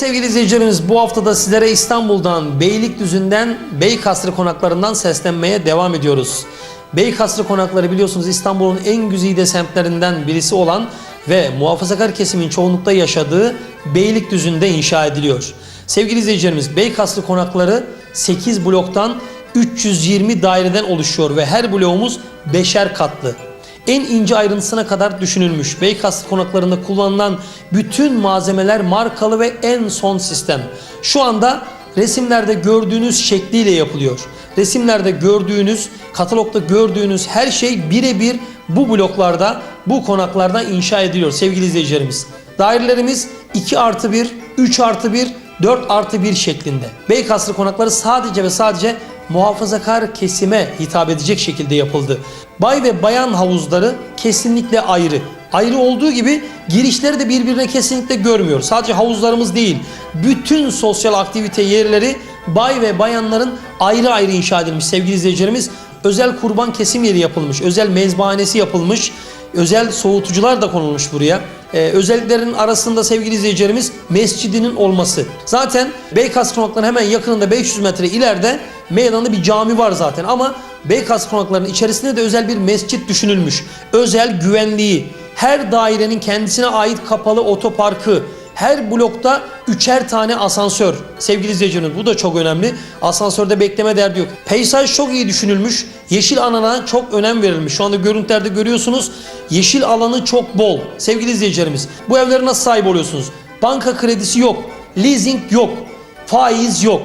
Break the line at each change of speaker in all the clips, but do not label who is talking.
sevgili izleyicilerimiz bu haftada sizlere İstanbul'dan Beylikdüzü'nden Beykasrı konaklarından seslenmeye devam ediyoruz. Beykasrı konakları biliyorsunuz İstanbul'un en güzide semtlerinden birisi olan ve muhafazakar kesimin çoğunlukta yaşadığı Beylikdüzü'nde inşa ediliyor. Sevgili izleyicilerimiz Beykasrı konakları 8 bloktan 320 daireden oluşuyor ve her bloğumuz beşer katlı en ince ayrıntısına kadar düşünülmüş. Beykaslı konaklarında kullanılan bütün malzemeler markalı ve en son sistem. Şu anda resimlerde gördüğünüz şekliyle yapılıyor. Resimlerde gördüğünüz, katalogda gördüğünüz her şey birebir bu bloklarda, bu konaklarda inşa ediliyor sevgili izleyicilerimiz. Dairelerimiz 2 artı 1, 3 artı 1, 4 artı 1 şeklinde. Beykaslı konakları sadece ve sadece muhafazakar kesime hitap edecek şekilde yapıldı. Bay ve bayan havuzları kesinlikle ayrı. Ayrı olduğu gibi girişleri de birbirine kesinlikle görmüyor. Sadece havuzlarımız değil, bütün sosyal aktivite yerleri bay ve bayanların ayrı ayrı inşa edilmiş sevgili izleyicilerimiz. Özel kurban kesim yeri yapılmış, özel mezbahanesi yapılmış, özel soğutucular da konulmuş buraya. Ee, özelliklerin arasında sevgili izleyicilerimiz mescidinin olması. Zaten Beykas konaklarının hemen yakınında 500 metre ileride meydanda bir cami var zaten ama Beykas konaklarının içerisinde de özel bir mescit düşünülmüş. Özel güvenliği, her dairenin kendisine ait kapalı otoparkı, her blokta üçer tane asansör. Sevgili izleyicilerimiz bu da çok önemli. Asansörde bekleme derdi yok. Peyzaj çok iyi düşünülmüş. Yeşil alana çok önem verilmiş. Şu anda görüntülerde görüyorsunuz. Yeşil alanı çok bol. Sevgili izleyicilerimiz bu evlere nasıl sahip oluyorsunuz? Banka kredisi yok. Leasing yok. Faiz yok.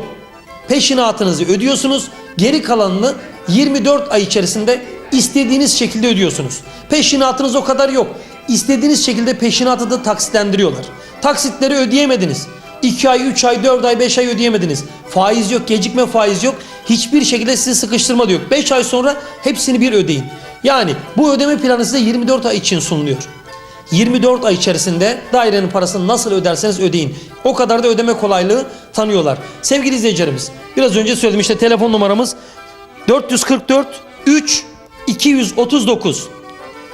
Peşinatınızı ödüyorsunuz. Geri kalanını 24 ay içerisinde istediğiniz şekilde ödüyorsunuz. Peşinatınız o kadar yok. İstediğiniz şekilde peşinatı da taksitlendiriyorlar. Taksitleri ödeyemediniz. 2 ay, 3 ay, 4 ay, 5 ay ödeyemediniz. Faiz yok, gecikme faiz yok. Hiçbir şekilde sizi sıkıştırma da yok. 5 ay sonra hepsini bir ödeyin. Yani bu ödeme planı size 24 ay için sunuluyor. 24 ay içerisinde dairenin parasını nasıl öderseniz ödeyin. O kadar da ödeme kolaylığı tanıyorlar. Sevgili izleyicilerimiz biraz önce söyledim işte telefon numaramız 444 3 239.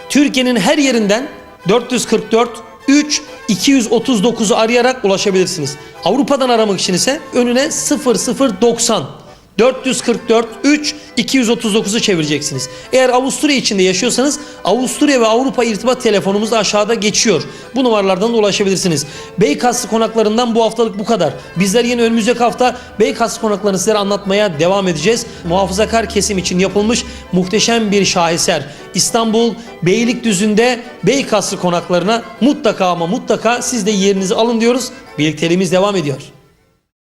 Türkiye'nin her yerinden 444 3 239'u arayarak ulaşabilirsiniz. Avrupa'dan aramak için ise önüne 0090 444 3 239'u çevireceksiniz. Eğer Avusturya içinde yaşıyorsanız Avusturya ve Avrupa irtibat telefonumuz da aşağıda geçiyor. Bu numaralardan da ulaşabilirsiniz. Beykaslı konaklarından bu haftalık bu kadar. Bizler yine önümüzdeki hafta Beykaslı konaklarını sizlere anlatmaya devam edeceğiz. Muhafazakar kesim için yapılmış muhteşem bir şaheser. İstanbul Beylikdüzü'nde Beykaslı konaklarına mutlaka ama mutlaka siz de yerinizi alın diyoruz. Birlikteliğimiz devam ediyor.